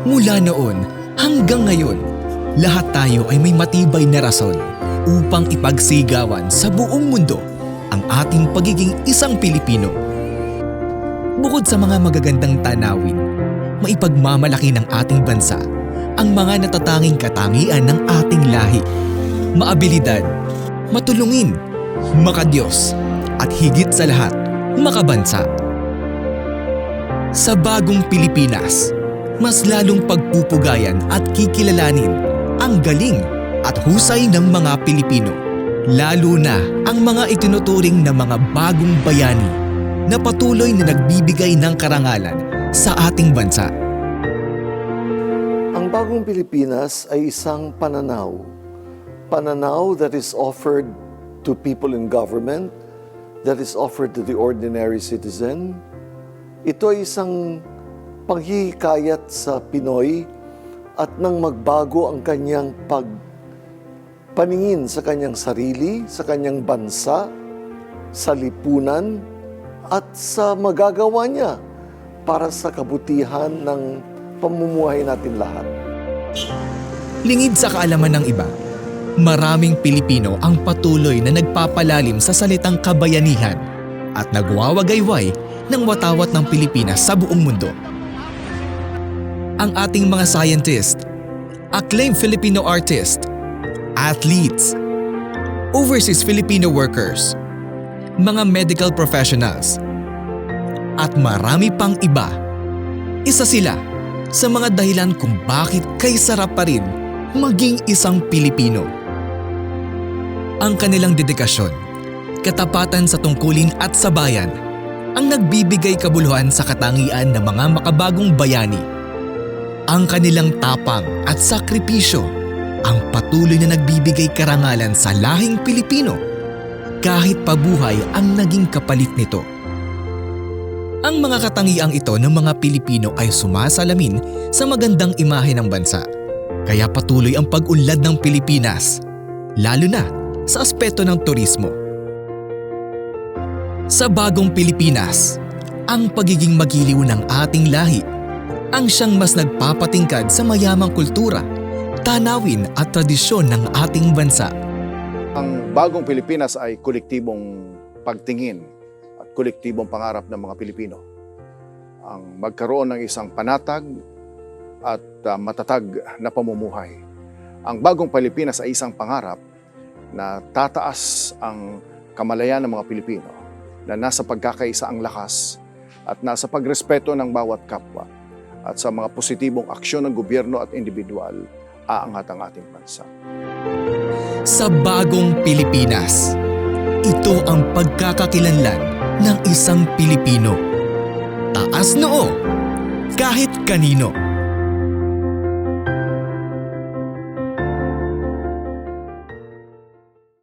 Mula noon hanggang ngayon, lahat tayo ay may matibay na rason upang ipagsigawan sa buong mundo ang ating pagiging isang Pilipino. Bukod sa mga magagandang tanawin, maipagmamalaki ng ating bansa ang mga natatanging katangian ng ating lahi. Maabilidad, matulungin, makadiyos, at higit sa lahat, makabansa. Sa bagong Pilipinas, mas lalong pagpupugayan at kikilalanin ang galing at husay ng mga Pilipino. Lalo na ang mga itinuturing na mga bagong bayani na patuloy na nagbibigay ng karangalan sa ating bansa. Ang bagong Pilipinas ay isang pananaw. Pananaw that is offered to people in government, that is offered to the ordinary citizen. Ito ay isang paghihikayat sa Pinoy at nang magbago ang kanyang pag paningin sa kanyang sarili, sa kanyang bansa, sa lipunan, at sa magagawa niya para sa kabutihan ng pamumuhay natin lahat. Lingid sa kaalaman ng iba, maraming Pilipino ang patuloy na nagpapalalim sa salitang kabayanihan at nagwawagayway ng watawat ng Pilipinas sa buong mundo. Ang ating mga scientist, acclaimed Filipino artist, athletes, overseas Filipino workers, mga medical professionals, at marami pang iba. Isa sila sa mga dahilan kung bakit kay sarap pa rin maging isang Pilipino. Ang kanilang dedikasyon, katapatan sa tungkulin at sa bayan, ang nagbibigay kabuluhan sa katangian ng mga makabagong bayani. Ang kanilang tapang at sakripisyo, ang patuloy na nagbibigay karangalan sa lahing Pilipino, kahit pabuhay ang naging kapalit nito. Ang mga katangiang ito ng mga Pilipino ay sumasalamin sa magandang imahe ng bansa. Kaya patuloy ang pag-unlad ng Pilipinas, lalo na sa aspeto ng turismo. Sa bagong Pilipinas, ang pagiging magiliw ng ating lahi ang siyang mas nagpapatingkad sa mayamang kultura, tanawin at tradisyon ng ating bansa. Ang bagong Pilipinas ay kolektibong pagtingin at kolektibong pangarap ng mga Pilipino. Ang magkaroon ng isang panatag at uh, matatag na pamumuhay. Ang bagong Pilipinas ay isang pangarap na tataas ang kamalayan ng mga Pilipino na nasa pagkakaisa ang lakas at nasa pagrespeto ng bawat kapwa at sa mga positibong aksyon ng gobyerno at individual aangat ang ating bansa. Sa bagong Pilipinas, ito ang pagkakakilanlan ng isang Pilipino. Taas noo, kahit kanino.